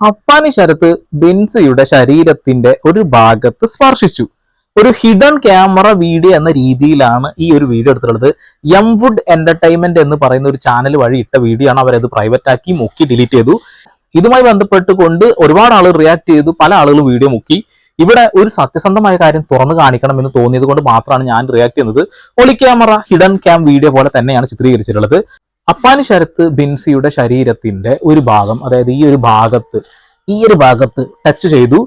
അപ്പാനി ശരത്ത് ബിൻസിയുടെ ശരീരത്തിന്റെ ഒരു ഭാഗത്ത് സ്പർശിച്ചു. ഒരു ഹിഡൻ ക്യാമറ വീഡിയോ എന്ന രീതിയിലാണ് ഈ ഒരു വീഡിയോ എടുത്തിട്ടുള്ളത്. എം വുഡ് എന്റർടൈൻമെന്റ് എന്ന് പറയുന്ന ഒരു ചാനൽ വഴി ഇട്ട വീഡിയോ ആണ് അവരത് പ്രൈവറ്റ് ആക്കി മുക്കി ഡിലീറ്റ് ചെയ്തു. ഇതുമായി ബന്ധപ്പെട്ടുകൊണ്ട് ഒരുപാട് ആളുകൾ റിയാക്ട് ചെയ്തു പല ആളുകളും വീഡിയോ മുക്കി. ഇവിടെ ഒരു സത്യസന്ധമായ കാര്യം തുറന്നു കാണിക്കണമെന്ന് തോന്നിയത് കൊണ്ട് മാത്രമാണ് ഞാൻ റിയാക്ട് ചെയ്യുന്നത്. ഒളി ക്യാമറ ഹിഡൻ ക്യാം വീഡിയോ പോലെ തന്നെയാണ് ചിത്രീകരിച്ചിട്ടുള്ളത്. അപ്പാനി ശരത്ത് ബിൻസിയുടെ ശരീരത്തിന്റെ ഒരു ഭാഗം അതായത് ഈ ഒരു ഭാഗത്ത് ഈ ഒരു ഭാഗത്ത് ടച്ച് ചെയ്തു.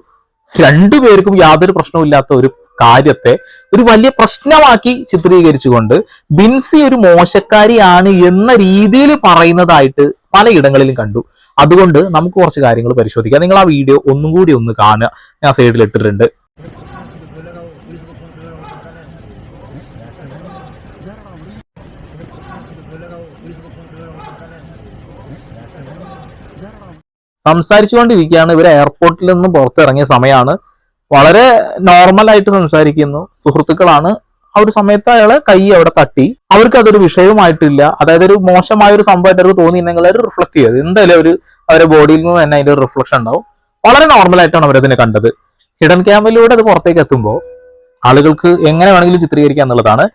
രണ്ടുപേർക്കും യാതൊരു പ്രശ്നവുമില്ലാത്ത ഒരു കാര്യത്തെ ഒരു വലിയ പ്രശ്നമാക്കി ചിത്രീകരിച്ചുകൊണ്ട് ബിൻസി ഒരു മോശക്കാരിയാണ് എന്ന രീതിയിൽ പറയുന്നതായിട്ട് പലയിടങ്ങളിലും കണ്ടു. അതുകൊണ്ട് നമുക്ക് കുറച്ച് കാര്യങ്ങൾ പരിശോധിക്കാം. നിങ്ങൾ ആ വീഡിയോ ഒന്നും കൂടി ഒന്ന് കാണുക. ഞാൻ സൈഡിൽ ഇട്ടിട്ടുണ്ട്. സംസാരിച്ചുകൊണ്ടിരിക്കുകയാണ്. ഇവർ എയർപോർട്ടിൽ നിന്ന് പുറത്തിറങ്ങിയ സമയമാണ്. വളരെ നോർമൽ ആയിട്ട് സംസാരിക്കുന്നു. സുഹൃത്തുക്കളാണ്. ആ ഒരു സമയത്ത് അയാളെ കൈ അവിടെ തട്ടി. അവർക്ക് അതൊരു വിഷയവുമായിട്ടില്ല. അതായത് ഒരു മോശമായ ഒരു സംഭവമായിട്ട് അവർക്ക് തോന്നിയിട്ടുണ്ടെങ്കിൽ അവർ റിഫ്ലക്ട് ചെയ്ത് എന്തായാലും ഒരു അവരുടെ ബോഡിയിൽ നിന്ന് തന്നെ അതിന്റെ ഒരു റിഫ്ലക്ഷൻ ഉണ്ടാവും. വളരെ നോർമൽ ആയിട്ടാണ് അവരതിനെ കണ്ടത്. ഹിഡൻ ക്യാമിലൂടെ അത് പുറത്തേക്ക് എത്തുമ്പോൾ ആളുകൾക്ക് എങ്ങനെ വേണമെങ്കിലും ചിത്രീകരിക്കാം എന്നുള്ളതാണ്.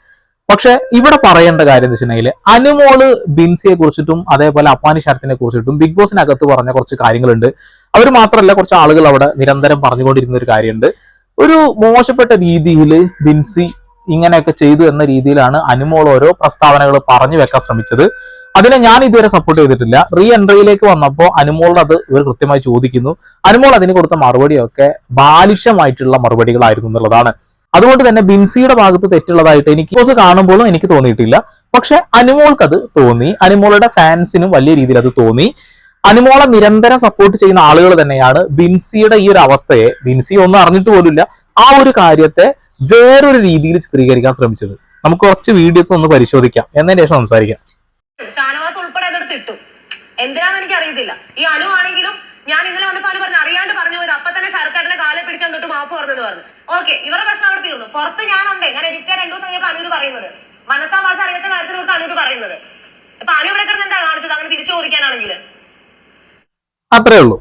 പക്ഷെ ഇവിടെ പറയേണ്ട കാര്യം എന്ന് വെച്ചിട്ടുണ്ടെങ്കിൽ അനുമോൾ ബിൻസിയെ കുറിച്ചിട്ടും അതേപോലെ അപ്പാനി ശരത്തിനെ കുറിച്ചിട്ടും ബിഗ് ബോസിനകത്ത് പറഞ്ഞ കുറച്ച് കാര്യങ്ങളുണ്ട്. അവർ മാത്രമല്ല കുറച്ച് ആളുകൾ അവിടെ നിരന്തരം പറഞ്ഞുകൊണ്ടിരുന്ന ഒരു കാര്യമുണ്ട്. ഒരു മോശപ്പെട്ട രീതിയിൽ ബിൻസി ഇങ്ങനെയൊക്കെ ചെയ്തു എന്ന രീതിയിലാണ് അനുമോൾ ഓരോ പ്രസ്താവനകൾ പറഞ്ഞു വെക്കാൻ ശ്രമിച്ചത്. അതിനെ ഞാൻ ഇതുവരെ സപ്പോർട്ട് ചെയ്തിട്ടില്ല. റീ എൻട്രിയിലേക്ക് വന്നപ്പോൾ അനുമോളുടെ അത് ഇവർ കൃത്യമായി ചോദിക്കുന്നു. അനുമോൾ അതിന് കൊടുത്ത മറുപടിയൊക്കെ ബാലിഷ്യമായിട്ടുള്ള മറുപടികളായിരുന്നു എന്നുള്ളതാണ്. അതുകൊണ്ട് തന്നെ ബിൻസിയുടെ ഭാഗത്ത് തെറ്റുള്ളതായിട്ട് എനിക്ക് ബോസ് കാണുമ്പോഴും എനിക്ക് തോന്നിയിട്ടില്ല. പക്ഷെ അനുമോൾക്ക് അത് തോന്നി. അനുമോളുടെ ഫാൻസിനും വലിയ രീതിയിൽ അത് തോന്നി. അനുമോളെ നിരന്തരം സപ്പോർട്ട് ചെയ്യുന്ന ആളുകൾ തന്നെയാണ് ബിൻസിയുടെ ഈ ഒരു അവസ്ഥയെ ബിൻസി ഒന്നും അറിഞ്ഞിട്ട് പോലുമില്ല ആ ഒരു കാര്യത്തെ വേറൊരു രീതിയിൽ ചിത്രീകരിക്കാൻ ശ്രമിച്ചത്. നമുക്ക് കുറച്ച് വീഡിയോസ് ഒന്ന് പരിശോധിക്കാം. എന്നതിന് ശേഷം സംസാരിക്കാം. ഷാനവാസ് ഉൾപ്പെടെ അതെടുത്ത് ഇട്ടു എന്തിനാന്ന് എനിക്ക് അറിയത്തില്ല ഈ അനു ആണെങ്കിലും ഞാൻ ഇന്നലെ വന്നപ്പോ അനു പറഞ്ഞു അറിയാണ്ട് പറഞ്ഞു പോയത്. അപ്പൊ തന്നെ ശരത്തേട്ടനെ കാലെ പിടിക്കാൻ തൊട്ട് മാപ്പ് പറഞ്ഞെന്ന് പറഞ്ഞു. ഓക്കെ ഇവരുടെ പ്രശ്നം അവിടെ തീർന്നു. പുറത്ത് ഞാനുണ്ട് ഞാൻ എനിക്ക് രണ്ടു ദിവസം കഴിഞ്ഞപ്പോ അനു പറയുന്നത്. മനസ്സാ വാസ അറിയാത്ത കാര്യത്തിൽ കൊടുത്ത് അനു പറയുന്നത്. അപ്പൊ അനു ഇവിടെ കിടന്ന് എന്താ കാണിച്ചത്? അങ്ങനെ തിരിച്ചു ചോദിക്കാനാണെങ്കിൽ അത്രേ ഉള്ളൂ.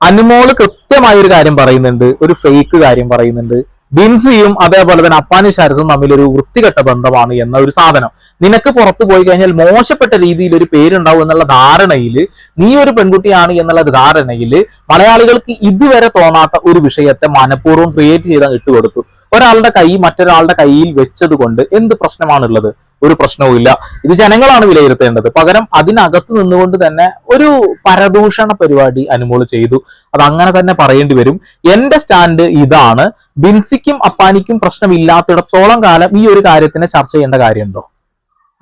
അനുമോൾ കൃത്യമായ ഒരു കാര്യം പറയുന്നുണ്ട്. ഒരു ഫേക്ക് കാര്യം പറയുന്നുണ്ട്. ബിൻസിയും അതേപോലെ തന്നെ അപ്പാനി ഷാരിസും തമ്മിൽ ഒരു വൃത്തികെട്ട ബന്ധമാണ് എന്ന ഒരു സാധനം. നിനക്ക് പുറത്തു പോയി കഴിഞ്ഞാൽ മോശപ്പെട്ട രീതിയിൽ ഒരു പേരുണ്ടാവും എന്നുള്ള ധാരണയിൽ നീ ഒരു പെൺകുട്ടിയാണ് എന്നുള്ള ധാരണയിൽ മലയാളികൾക്ക് ഇതുവരെ തോന്നാത്ത ഒരു വിഷയത്തെ മനഃപൂർവം ക്രിയേറ്റ് ചെയ്താൽ ഇട്ടുകൊടുത്തു. ഒരാളുടെ കൈ മറ്റൊരാളുടെ കയ്യിൽ വെച്ചത് കൊണ്ട് എന്ത് പ്രശ്നമാണുള്ളത്? ഒരു പ്രശ്നവും ഇല്ല. ഇത് ജനങ്ങളാണ് വിലയിരുത്തേണ്ടത്. പകരം അതിനകത്ത് നിന്നുകൊണ്ട് തന്നെ ഒരു പരദൂഷണ പരിപാടി അനുമോൾ ചെയ്തു. അത് അങ്ങനെ തന്നെ പറയേണ്ടി വരും. എന്റെ സ്റ്റാൻഡ് ഇതാണ്. ബിൻസിക്കും അപ്പാനിക്കും പ്രശ്നമില്ലാത്തിടത്തോളം കാലം ഈ ഒരു കാര്യത്തിനെ ചർച്ച ചെയ്യേണ്ട കാര്യമുണ്ടോ?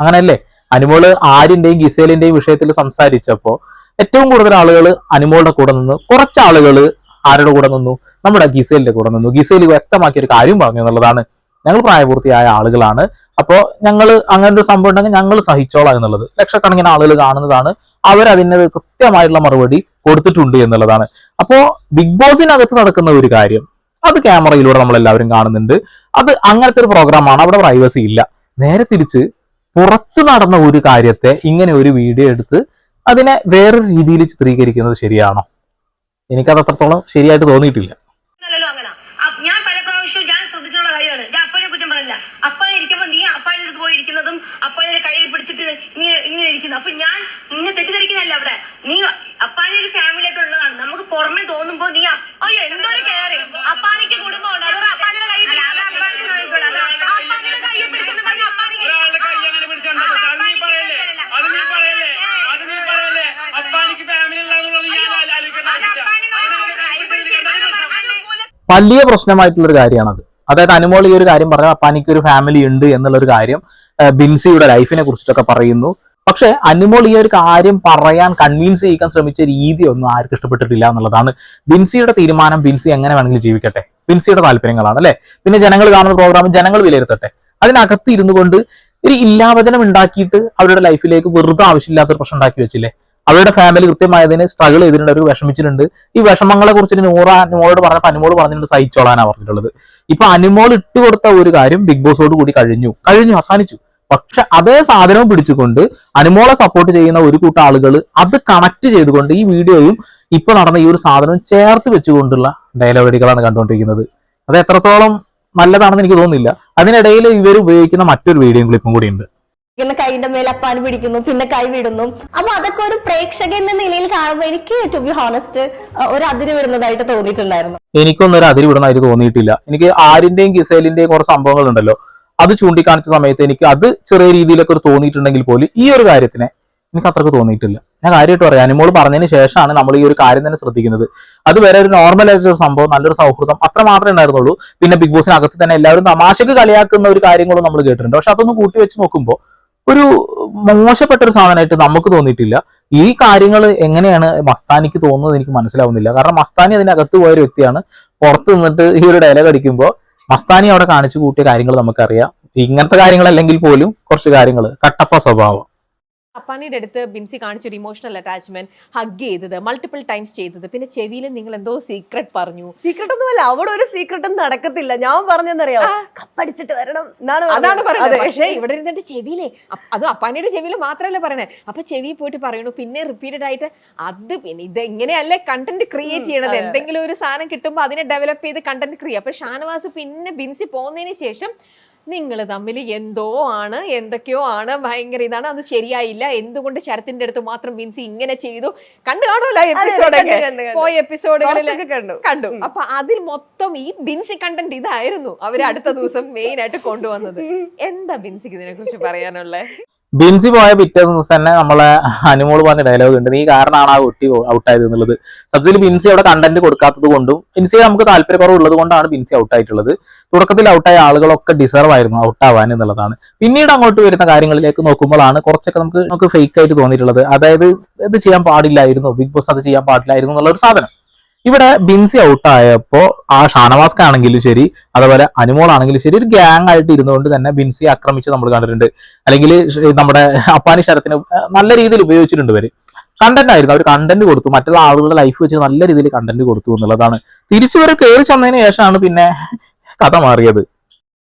അങ്ങനെയല്ലേ? അനുമോൾ ആരിന്റെയും ഗിസേലിന്റെയും വിഷയത്തിൽ സംസാരിച്ചപ്പോ ഏറ്റവും കൂടുതൽ ആളുകൾ അനുമോളുടെ കൂടെ നിന്ന് കുറച്ച് ആളുകൾ ആരുടെ കൂടെ നിന്നു? നമ്മുടെ ഗിസേലിന്റെ കൂടെ നിന്നു. ഗിസേൽ വ്യക്തമാക്കിയ ഒരു കാര്യം പറഞ്ഞു എന്നുള്ളതാണ്. ഞങ്ങൾ പ്രായപൂർത്തിയായ ആളുകളാണ്. അപ്പോൾ ഞങ്ങൾ അങ്ങനെ ഒരു സംഭവം ഉണ്ടെങ്കിൽ ഞങ്ങൾ സഹിച്ചോളാം എന്നുള്ളത്. ലക്ഷക്കണക്കിന് ആളുകൾ കാണുന്നതാണ്. അവർ അതിന് കൃത്യമായിട്ടുള്ള മറുപടി കൊടുത്തിട്ടുണ്ട് എന്നുള്ളതാണ്. അപ്പോൾ ബിഗ് ബോസിനകത്ത് നടക്കുന്ന ഒരു കാര്യം അത് ക്യാമറയിലൂടെ നമ്മൾ എല്ലാവരും കാണുന്നുണ്ട്. അത് അങ്ങനത്തെ ഒരു പ്രോഗ്രാമാണ്. അവിടെ പ്രൈവസി ഇല്ല. നേരെ തിരിച്ച് പുറത്ത് നടന്ന ഒരു കാര്യത്തെ ഇങ്ങനെ ഒരു വീഡിയോ എടുത്ത് അതിനെ വേറൊരു രീതിയിൽ ചിത്രീകരിക്കുന്നത് ശരിയാണോ? എനിക്കത് അത്രത്തോളം ശരിയായിട്ട് തോന്നിയിട്ടില്ല. ഞാൻ ഞാൻ ഞാൻ അപ്പനെ കുറ്റം പറയില്ല. ഇരിക്കുമ്പോ നീ അപ്പനെ അടുത്ത് പോയി ഇരിക്കുന്നതും അപ്പനെ കയ്യിൽ പിടിച്ചിട്ട് ഇങ്ങനെ ഇങ്ങനെ അപ്പൊ ഞാൻ നിന്നെ തെറ്റിദ്ധരിക്കുന്നല്ല അവിടെ നീ അപ്പാനെ ഒരു ഫാമിലി ആയിട്ട് ഉള്ളതാണ് നമുക്ക് പുറമെ തോന്നുമ്പോ നീ അ- അയ്യോ എന്തൊരു കയറി അപ്പാനിക്ക് കുടുംബമുണ്ട് അതൊരു അപ്പാനിയുടെ കൈ അപ്പാനിയുടെ കൈ പിടിച്ചെന്ന് പറഞ്ഞ അപ്പാനിക്ക് ഒരാളുടെ കൈ അങ്ങനെ പിടിച്ചോണ്ടോ അത് നീ പറയല്ലേ അത് നീ പറയല്ലേ അത് നീ പറയല്ലേ അപ്പാനിക്ക് ഫാമിലി ഉള്ളതെന്നുള്ളത് ഞാൻ ആലോ- ആലോചിക്കേണ്ട ആവശ്യമില്ല അവനവന്റെ കൈ പിടിച്ചിരിക്കുന്നത് പ്രശ്നം വലിയ പ്രശ്നമായിട്ടുള്ള ഒരു കാര്യമാണത്. അതായത് അനുമോൾ ഈ ഒരു കാര്യം പറഞ്ഞാൽ അപ്പാനിക്ക് ഒരു ഫാമിലി ഉണ്ട് എന്നുള്ള ഒരു കാര്യം ബിൻസിയുടെ ലൈഫിനെ കുറിച്ചിട്ടൊക്കെ പറയുന്നു. പക്ഷെ അനുമോൾ ഈ ഒരു കാര്യം പറയാൻ കൺവിൻസ് ചെയ്യിക്കാൻ ശ്രമിച്ച രീതി ഒന്നും ആർക്കും ഇഷ്ടപ്പെട്ടിട്ടില്ല എന്നുള്ളതാണ് ബിൻസിയുടെ തീരുമാനം. ബിൻസി എങ്ങനെ വേണമെങ്കിലും ജീവിക്കട്ടെ? ബിൻസിയുടെ താല്പര്യങ്ങളാണ് അല്ലെ? പിന്നെ ജനങ്ങൾ കാണുന്ന പ്രോഗ്രാം ജനങ്ങൾ വിലയിരുത്തട്ടെ. അതിനകത്ത് ഇരുന്നു കൊണ്ട് ഒരു ഇല്ലാവചനം ഉണ്ടാക്കിയിട്ട് അവരുടെ ലൈഫിലേക്ക് വെറുതെ ആവശ്യമില്ലാത്തൊരു പ്രശ്നം ഉണ്ടാക്കി വെച്ചില്ലേ? അവരുടെ ഫാമിലി കൃത്യമായതിന് സ്ട്രഗിൾ ചെയ്തിട്ടുണ്ട് അവർ വിഷമിച്ചിട്ടുണ്ട്. ഈ വിഷമങ്ങളെ കുറിച്ച് നൂറ അനുമോളോട് പറഞ്ഞപ്പോൾ അനുമോൾ പറഞ്ഞിട്ടുണ്ട് സഹിച്ചോളാനാണ് പറഞ്ഞിട്ടുള്ളത്. ഇപ്പൊ അനുമോൾ ഇട്ട് കൊടുത്ത ഒരു കാര്യം ബിഗ് ബോസോട് കൂടി കഴിഞ്ഞു. കഴിഞ്ഞു അവസാനിച്ചു. പക്ഷെ അതേ സാധനവും പിടിച്ചുകൊണ്ട് അനുമോളെ സപ്പോർട്ട് ചെയ്യുന്ന ഒരു കൂട്ടം ആളുകൾ അത് കണക്ട് ചെയ്തുകൊണ്ട് ഈ വീഡിയോയും ഇപ്പൊ നടന്ന ഈ ഒരു സാധനവും ചേർത്ത് വെച്ചുകൊണ്ടുള്ള ഡയലോഗുകളാണ് കണ്ടുകൊണ്ടിരിക്കുന്നത്. അത് എത്രത്തോളം നല്ലതാണെന്ന് എനിക്ക് തോന്നുന്നില്ല. അതിനിടയിൽ ഇവർ ഉപയോഗിക്കുന്ന മറ്റൊരു വീഡിയോ ക്ലിപ്പും കൂടി ഉണ്ട് ഇങ്ങനെ കൈന്റെ മേലെ അപ്പാൻ പിടിക്കുന്നു പിന്നെ കൈ വിടുന്നു. അപ്പൊ അതൊക്കെ ഒരു പ്രേക്ഷകൻ എന്ന നിലയിൽ കാണുമ്പോൾ എനിക്ക് ടു ബി ഹോണസ്റ്റ് ഒരു അതിര് വിടുന്നതായിട്ട് തോന്നിയിട്ടുണ്ടായിരുന്നു. എനിക്കൊന്നും ഒരു അതിരി വിടുന്നതായിട്ട് തോന്നിയിട്ടില്ല. എനിക്ക് ആരിന്റെയും ഗിസേലിന്റെയും കുറച്ച് സംഭവങ്ങൾ ഉണ്ടല്ലോ അത് ചൂണ്ടിക്കാണിച്ച സമയത്ത് എനിക്ക് അത് ചെറിയ രീതിയിലൊക്കെ ഒരു തോന്നിയിട്ടുണ്ടെങ്കിൽ പോലും ഈ ഒരു കാര്യത്തിനെ എനിക്ക് അത്രയ്ക്ക് തോന്നിയിട്ടില്ല. ഞാൻ കാര്യമായിട്ട് പറയാം. അനുമോൾ പറഞ്ഞതിന് ശേഷമാണ് നമ്മൾ ഈ ഒരു കാര്യം തന്നെ ശ്രദ്ധിക്കുന്നത്. അത് വരെ ഒരു നോർമൽ ആയിട്ടൊരു സംഭവം നല്ലൊരു സൗഹൃദം അത്ര മാത്രമേ ഉണ്ടായിരുന്നുള്ളൂ. പിന്നെ ബിഗ് ബോസിനകത്ത് തന്നെ എല്ലാവരും തമാശക്ക് കളിയാക്കുന്ന ഒരു കാര്യങ്ങളും നമ്മൾ കേട്ടിട്ടുണ്ട്. പക്ഷെ അതൊന്ന് കൂട്ടി വെച്ച് നോക്കുമ്പോൾ ഒരു മോശപ്പെട്ട ഒരു സാധനമായിട്ട് നമുക്ക് തോന്നിയിട്ടില്ല. ഈ കാര്യങ്ങൾ എങ്ങനെയാണ് മസ്താനിക്ക് തോന്നുന്നത് എനിക്ക് മനസ്സിലാവുന്നില്ല. കാരണം മസ്താനി അതിനകത്ത് പോയ ഒരു വ്യക്തിയാണ്. പുറത്ത് നിന്നിട്ട് ഈ ഒരു ഡയലോഗ് അടിക്കുമ്പോൾ മസ്താനി അവിടെ കാണിച്ചു കൂട്ടിയ കാര്യങ്ങൾ നമുക്കറിയാം. ഇങ്ങനത്തെ കാര്യങ്ങളല്ലെങ്കിൽ പോലും കുറച്ച് കാര്യങ്ങൾ കട്ടപ്പ സ്വഭാവം. അപ്പാനിയുടെ അടുത്ത് ബിൻസി കാണിച്ച ഒരു ഇമോഷണൽ അറ്റാച്ച്മെന്റ് ഹഗ് ചെയ്തത് മൾട്ടിപ്പിൾ ടൈംസ് ചെയ്തത്. പിന്നെ ചെവിയിൽ നിങ്ങൾ എന്തോ സീക്രട്ട് പറഞ്ഞു. സീക്രട്ട് ഒന്നുമല്ല അവിടെ ഒരു സീക്രട്ടും നടക്കത്തില്ല. ഞാൻ പറഞ്ഞെന്നറിയാം കപ്പടിച്ചിട്ട് വരണം അതാണ് പറയുന്നത് പക്ഷേ ഇവിടെ ഇരുന്നിട്ട് ചെവിയിലെ അത് അപ്പാനിയുടെ ചെവിയിൽ മാത്രമല്ല പറയണേ? അപ്പൊ ചെവി പോയിട്ട് പറയണു. പിന്നെ റിപ്പീറ്റഡ് ആയിട്ട് അത് പിന്നെ ഇത് എങ്ങനെയല്ലേ കണ്ടന്റ് ക്രിയേറ്റ് ചെയ്യണത്? എന്തെങ്കിലും ഒരു സാധനം കിട്ടുമ്പോൾ അതിനെ ഡെവലപ്പ് ചെയ്ത് കണ്ടന്റ് ക്രിയേറ്റ് അപ്പൊ ഷാനവാസ് പിന്നെ ബിൻസി പോകുന്നതിന് ശേഷം നിങ്ങൾ തമ്മിൽ എന്തോ ആണ് എന്തൊക്കെയോ ആണ് ഭയങ്കര ഇതാണ് അത് ശരിയായില്ല. എന്തുകൊണ്ട് ശരത്തിന്റെ അടുത്ത് മാത്രം ബിൻസി ഇങ്ങനെ ചെയ്തു? കണ്ടു കാണുമല്ലോ എപ്പിസോഡൊക്കെ. പോയ എപ്പിസോഡുകളിൽ കണ്ടു. കണ്ടു. അപ്പൊ അതിൽ മൊത്തം ഈ ബിൻസി കണ്ടന്റ് ഇതായിരുന്നു. അവർ അടുത്ത ദിവസം മെയിൻ ആയിട്ട് കൊണ്ടുവന്നത്. എന്താ ബിൻസിക്ക് ഇതിനെ കുറിച്ച് പറയാനുള്ളത് ബിൻസി പോയ പിറ്റേ ദിവസം തന്നെ നമ്മളെ അനുമോൾ പറഞ്ഞ ഡയലോഗ് ഉണ്ട്. നീ കാരണമാണ് ആ കുട്ടി ഔട്ടായത് എന്നുള്ളത്. സത്യത്തിൽ ബിൻസി അവിടെ കണ്ടന്റ് കൊടുക്കാത്തത് കൊണ്ടും ബിൻസി നമുക്ക് താല്പര്യക്കുറവുള്ളത് കൊണ്ടാണ് ബിൻസി ഔട്ടായിട്ടുള്ളത് തുടക്കത്തിൽ ഔട്ടായ ആളുകളൊക്കെ ഡിസർവ് ആയിരുന്നു ഔട്ടാവാൻ എന്നുള്ളതാണ്. പിന്നീട് അങ്ങോട്ട് വരുന്ന കാര്യങ്ങളിലേക്ക് നോക്കുമ്പോഴാണ് കുറച്ചൊക്കെ നമുക്ക് നമുക്ക് ഫേക്ക് ആയിട്ട് തോന്നിയിട്ടുള്ളത്. അതായത് ഇത് ചെയ്യാൻ പാടില്ലായിരുന്നു ബിഗ് ബോസ് അത് ചെയ്യാൻ പാടില്ലായിരുന്നു എന്നുള്ള ഒരു സാധനം. ഇവിടെ ബിൻസി ഔട്ട് ഔട്ടായപ്പോ ആ ഷാനവാസ്ക ആണെങ്കിലും ശരി അതുപോലെ അനുമോളാണെങ്കിലും ശരി ഒരു ഗ്യാങ് ആയിട്ട് ഇരുന്നുകൊണ്ട് തന്നെ ബിൻസി ആക്രമിച്ച് നമ്മൾ കണ്ടിട്ടുണ്ട്. അല്ലെങ്കിൽ നമ്മുടെ അപ്പാനി ശരത്തിന് നല്ല രീതിയിൽ ഉപയോഗിച്ചിട്ടുണ്ട് ഇവർ. കണ്ടന്റ് ആയിരുന്നു. അവർ കണ്ടന്റ് കൊടുത്തു. മറ്റുള്ള ആളുകളുടെ ലൈഫ് വെച്ച് നല്ല രീതിയിൽ കണ്ടന്റ് കൊടുത്തു എന്നുള്ളതാണ്. തിരിച്ചു വരെ കയറി ചെന്നതിന് ശേഷമാണ് പിന്നെ കഥ മാറിയത്.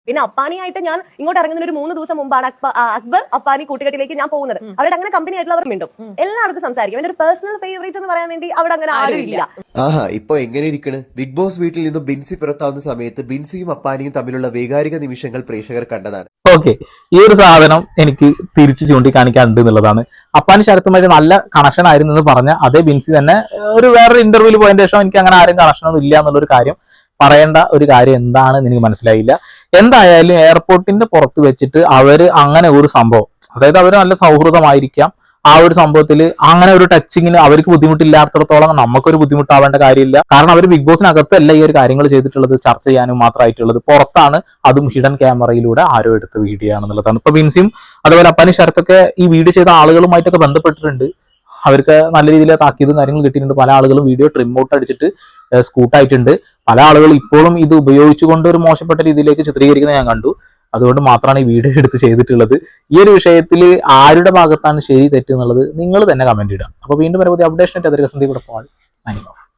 പിന്നെ അപ്പാനിയായിട്ട് ഞാൻ ഇങ്ങോട്ട് ഇറങ്ങുന്ന ഒരു മൂന്ന് ദിവസം മുമ്പാണ് അക്ബ- അക്ബർ അപ്പാനി കൂട്ടുകെട്ടിലേക്ക് ഞാൻ പോകുന്നത്. അവരുടെ അങ്ങനെ കമ്പനി ആയിട്ടുള്ളവർ മിണ്ടും. എല്ലാവർക്കും എല്ലായിടത്തും സംസാരിക്കും. എന്റെ ഒരു പേഴ്സണൽ ഫേവറേറ്റ് എന്ന് പറയാൻ വേണ്ടി അവിടെ അങ്ങനെ ആരും ആരുമില്ല. ഇല്ല. ആഹാ ഇപ്പൊ എങ്ങനെ ഇരിക്കണ്? ബിഗ് ബോസ് വീട്ടിൽ നിന്നും ബിൻസി പുറത്താവുന്ന സമയത്ത് ബിൻസിയും അപ്പാനിയും തമ്മിലുള്ള വൈകാരിക നിമിഷങ്ങൾ പ്രേക്ഷകർ കണ്ടതാണ്. ഓക്കെ ഈ ഒരു സാധനം എനിക്ക് തിരിച്ചു ചൂണ്ടിക്കാണിക്കാനുണ്ട് എന്നുള്ളതാണ്. അപ്പാനി ശരത്തുമായിട്ട് നല്ല കണക്ഷൻ ആയിരുന്നു എന്ന് പറഞ്ഞ അതേ ബിൻസി തന്നെ ഒരു വേറൊരു ഇന്റർവ്യൂവിൽ പോയതിനു ശേഷം എനിക്ക് അങ്ങനെ ആരും കണക്ഷൻ ഒന്നും ഇല്ല എന്നുള്ളൊരു കാര്യം പറയേണ്ട ഒരു കാര്യം എന്താണെന്ന് എനിക്ക് മനസ്സിലായില്ല. എന്തായാലും എയർപോർട്ടിന്റെ പുറത്ത് വെച്ചിട്ട് അവർ അങ്ങനെ ഒരു സംഭവം അതായത് അവർ നല്ല സൗഹൃദമായിരിക്കാം. ആ ഒരു സംഭവത്തിൽ അങ്ങനെ ഒരു ടച്ചിങ്ങിന് അവർക്ക് ബുദ്ധിമുട്ടില്ലാത്തടത്തോളം നമുക്കൊരു ബുദ്ധിമുട്ടാവേണ്ട കാര്യമില്ല. കാരണം അവർ ബിഗ് ബോസിനകത്തല്ല ഈ ഒരു കാര്യങ്ങൾ ചെയ്തിട്ടുള്ളത് ചർച്ച ചെയ്യാനും മാത്രമായിട്ടുള്ളത്. പുറത്താണ് അതും ഹിഡൻ ക്യാമറയിലൂടെ ആരോ എടുത്ത വീഡിയോ ആണെന്നുള്ളതാണ്. ഇപ്പൊ ബിൻസിയും അതുപോലെ അപ്പാനി ശരത്തൊക്കെ ഈ വീഡിയോ ചെയ്ത ആളുകളുമായിട്ടൊക്കെ ബന്ധപ്പെട്ടിട്ടുണ്ട്. അവർക്ക് നല്ല രീതിയിൽ താക്കീതും കാര്യങ്ങളും കിട്ടിയിട്ടുണ്ട്. പല ആളുകളും വീഡിയോ ട്രിം ഔട്ട് അടിച്ചിട്ട് സ്കൂട്ടായിട്ടുണ്ട് പല ആളുകളും ഇപ്പോഴും ഇത് ഉപയോഗിച്ചുകൊണ്ട് ഒരു മോശപ്പെട്ട രീതിയിലേക്ക് ചിത്രീകരിക്കുന്നത് ഞാൻ കണ്ടു. അതുകൊണ്ട് മാത്രമാണ് ഈ വീഡിയോ എടുത്ത് ചെയ്തിട്ടുള്ളത്. ഈ ഒരു വിഷയത്തിൽ ആരുടെ ഭാഗത്താണ് ശരി തെറ്റ് എന്നുള്ളത് നിങ്ങൾ തന്നെ കമന്റ് ഇടുക. അപ്പോൾ വീണ്ടും പരമാവധി അപ്ഡേഷൻ ആയിട്ട് അതിൽ കൂടെ പോകാൻ സൈനിങ് ഓഫ്